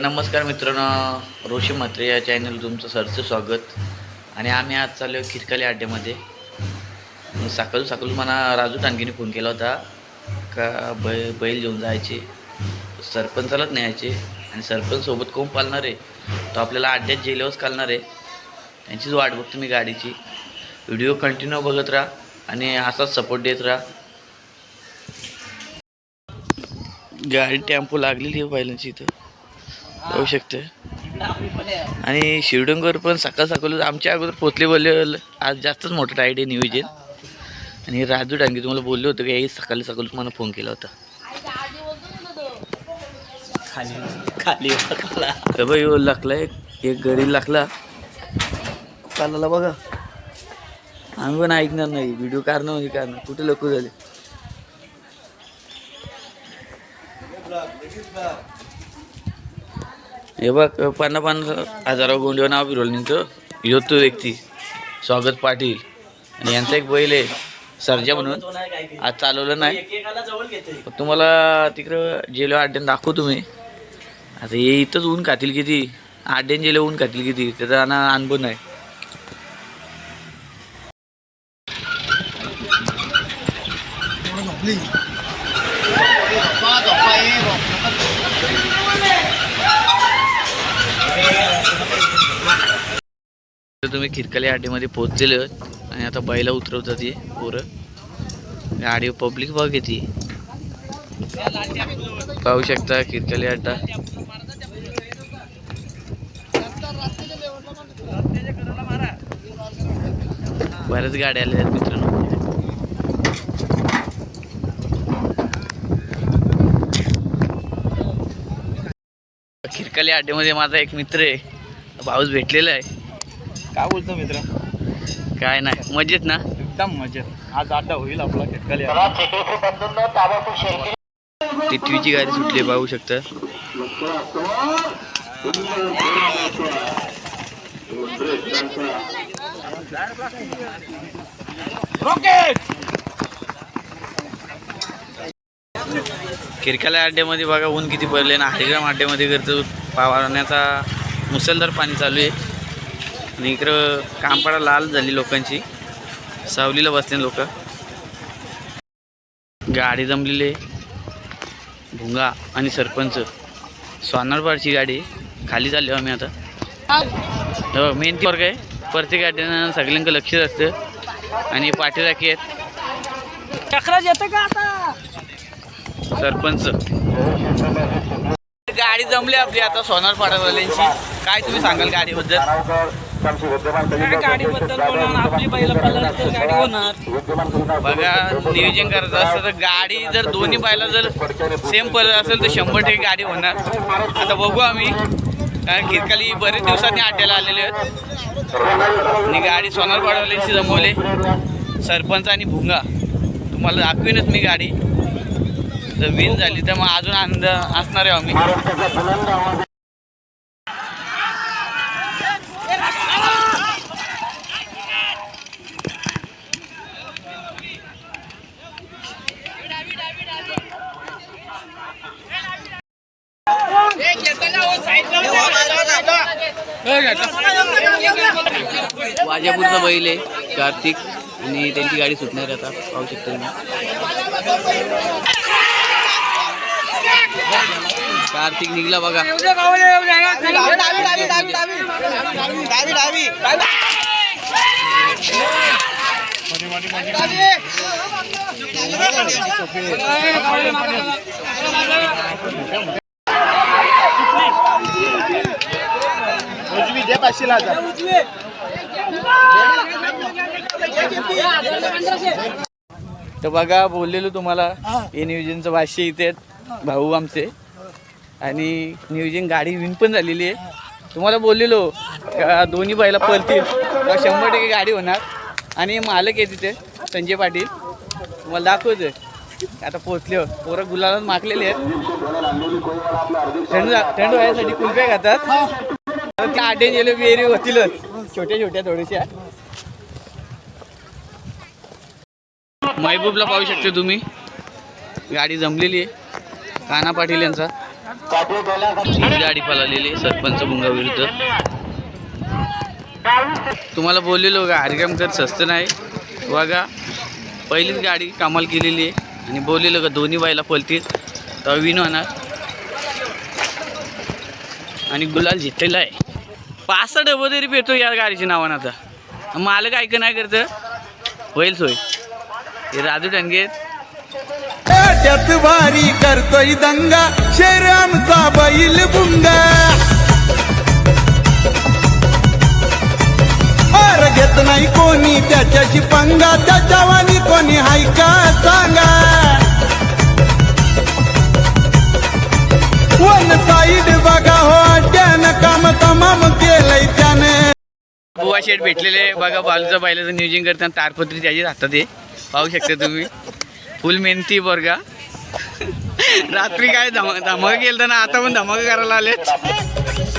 नमस्कार मित्रांनो. ऋषी म्हात्रे या चॅनल तुमचं सरचं स्वागत. आणि आम्ही आज चाललो खिरकाली अड्ड्यामध्ये आणि सकाळी मला राजू टांगीने फोन केला होता का बै बैल घेऊन जायचे. सरपंचालाच न्यायचे. आणि सरपंचसोबत कोण पालणार आहे? तो आपल्याला अड्ड्यात जेल्यावरच घालणार आहे. त्यांचीच वाट बघतो मी गाडीची. व्हिडिओ कंटिन्यू बघत राहा आणि असाच सपोर्ट देत राहा. गाडी टेम्पो लागलेली आहे बैलांची इथं. होऊ शकते. आणि शिवडोंगर पण सकाळ सकाळ आमच्या अगोदर पोचले बोलले आज जास्तच मोठं टाईट आहे नियोजन आणि राजू डांगे तुम्हाला बोललो होतं की सकाळी सकाळी मला फोन केला होता. खाली खाली बाई लागला एक एक गडी लागला कालाला बघा. आम्ही पण ऐकणार नाही. व्हिडिओ काढणं म्हणजे काढणं. कुठे लोक झाले? हे बघ पन्ना पन्नास हजारा गोंडीवर नाव फिरवलं निघतो व्यक्ती. स्वागत पाटील. आणि यांचा एक बैल आहे सर्जा म्हणून. आज चालवलं नाही. तुम्हाला तिकडं जेलो अड्ड्यान दाखवू तुम्ही आता हे इथंच ऊन खातील किती? अड्ड्यान जेलो ऊन खातील किती? त्याचा ना अनुभव नाही. तर तुम्ही खिरकाली आडीमध्ये पोहोचलेले आणि आता बैला उतरवतात हे पोरं. गाडी पब्लिक बघ येते पाहू शकता खिरकाली अड्डा बऱ्याच गाड्या आल्या आहेत मित्रांनो. खिरकाली आड्डीमध्ये माझा एक मित्र आहे. भाऊस भेटलेला आहे. काय बोलतो मित्र? काय नाही. मजेत ना? एकदम मजेत. आज अड्डा होईल आपला खेटकाली टिटवीची गाडी सुटली पाहू शकता. खिरकाल्या अड्ड्यामध्ये बघा ऊन किती पडले ना. हरिग्राम अड्ड्यामध्ये करतो. पाण्याचा मुसळधार पाणी चालू आहे. आणि इकडं कामपाडा लाल झाली लोकांची. सावलीला बसले लोक. गाडी जमलेली आहे. भुंगा आणि सरपंच. सोनारपाडची गाडी. खाली चाललो आम्ही आता. मेन ती वर्ग आहे. प्रत्येक गाडीनं सगळ्यांकडे लक्ष असतं. आणि पाठीराखी आहेत. चक्रात येतं का आता? सरपंच. गाडी जमली आपली आता सोनार पाडावाल्यांची काय तुम्ही सांगाल गाडीबद्दल? बघा नियोजन करायचं असतं तर गाडी जर दोन्ही बायला जर सेम पडत असेल तर शंभर टक्के गाडी होणार. आता बघू आम्ही. कारण खिरकाली बरेच दिवसांनी अड्ड्याला आलेले आहेत. आणि गाडी सोनार पाडवाल्यांची जमवले. सरपंच आणि भुंगा. तुम्हाला दाखवीनच मी गाडी. जर विन झाली तर मग अजून आनंद असणार आहे आम्ही. वाजापूरचा बैल आहे कार्तिक आणि त्यांची गाडी सुटणार आता पाहू शकतो तुम्ही. कार्तिक निघला बघा. तर बघा बोललेलो तुम्हाला हे नियोजनचं भाष्य इथे आहेत भाऊ आमचे. आणि नियोजन गाडी विन पण झालेली आहे. तुम्हाला बोललेलो का दोन्ही बायला पळतील. शंभर टक्के गाडी होणार. आणि मालक आहे तिथे संजय पाटील. तुम्हाला दाखवतोय. आता पोचले हो. पोरं गुलाला मागलेले आहेत. थंड थंड व्हायसाठी कुल्फ्या खातात. त्या आडे गेले विहिरी होतीलच छोट्या छोट्या थोड्याशा महबूबला पाहू शकते तुम्ही. गाडी जमलेली आहे. काना पाटील यांचा. गाडी पळालेली आहे सरपंच भुंगा विरुद्ध. तुम्हाला बोललेलो का हरिकामकर स्वस्त नाही. बघा पहिलीच गाडी कामाला केलेली आहे. आणि बोललेलं का दोन्ही बायला पळतील. तर विन होणार. आणि गुलाल जितलेला आहे. पाच सहा डबं तरी भेटतो या गाडीच्या नावानं आता. मालक ऐक नाही करतं. होईल सोय. हे राजू टणगे त्यात भारी करतोय दंगा. शेर आमचा बैल बुंगा. करत नाही कोणी त्याच्याशी पंगा त्याच्यावानी कोणी हाय का सांगा? वन साईड बघा हो त्यानं काम तमाम केलंय त्यानं. बुवा शेठ भेटलेले बघा बालूच्या बैलाचं नियोजन करताना तारपत्री त्याची हातात आहे. पाहू शकता तुम्ही. फुल मेहनती बरगा रात्री काय धमा धमाका केलं ना आता पण धमाका करायला आलेत.